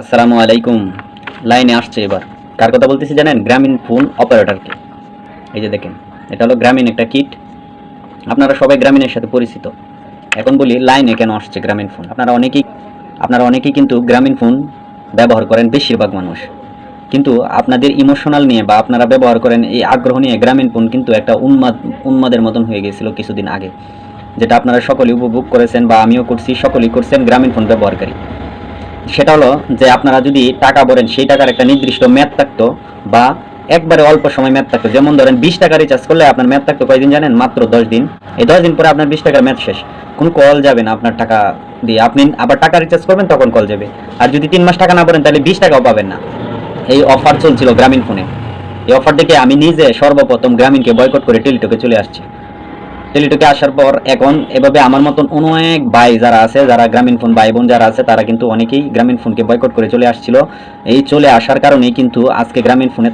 আসসালামু আলাইকুম। লাইনে আসছে এবার। কার কথা বলতেছি জানেন? গ্রামীণ ফোন অপারেটরকে। এই যে দেখেন, এটা হলো গ্রামীণ একটা কিট। আপনারা সবাই গ্রামীণের সাথে পরিচিত। এখন বলি, লাইনে কেন আসছে গ্রামীণ ফোন? আপনারা অনেকেই আপনারা অনেকেই কিন্তু গ্রামীণ ফোন ব্যবহার করেন বেশিরভাগ মানুষ। কিন্তু আপনাদের ইমোশনাল নিয়ে বা আপনারা ব্যবহার করেন এই আগ্রহ নিয়ে গ্রামীণ ফোন কিন্তু একটা উন্মাদ উন্মাদের মতন হয়ে গেছিল কিছুদিন আগে। যেটা আপনারা সকলেই উপভোগ করেছেন বা আমিও করছি, সকলেই করছেন গ্রামীণ ফোন ব্যবহারকারী। সেটা হলো যে আপনারা যদি টাকা ভরেন, সেই টাকার একটা নির্দিষ্ট মেয়াদ থাকতো বা একবারে অল্প সময় মেয়াদ থাকতো। যেমন ধরেন, বিশ টাকা রিচার্জ করলে আপনার মেয়াদ থাকতো কয়দিন জানেন? মাত্র দশ দিন। এই দশ দিন পরে আপনার বিশ টাকার মেয়াদ শেষ। কোনো কল যাবে না আপনার টাকা দিয়ে। আপনি আবার টাকা রিচার্জ করবেন, তখন কল যাবে। আর যদি তিন মাস টাকা না বলেন তাহলে বিশ টাকাও পাবেন না। এই অফার চলছিল গ্রামীণ ফোনে এই অফার দেখে আমি নিজে সর্বপ্রথম গ্রামীণকে বয়কট করে টেলিটকে চলে আসছি। টেলিটকে আসার পর এখন এভাবে আমার মতন অনেক ভাই যারা আছে, যারা গ্রামীণ ফোন ভাই বোন যারা আছে, তারা কিন্তু অনেকেই গ্রামীণ ফোনকে বয়কট করে চলে আসছিল। এই চলে আসার কারণেই কিন্তু আজকে গ্রামীণ ফোনে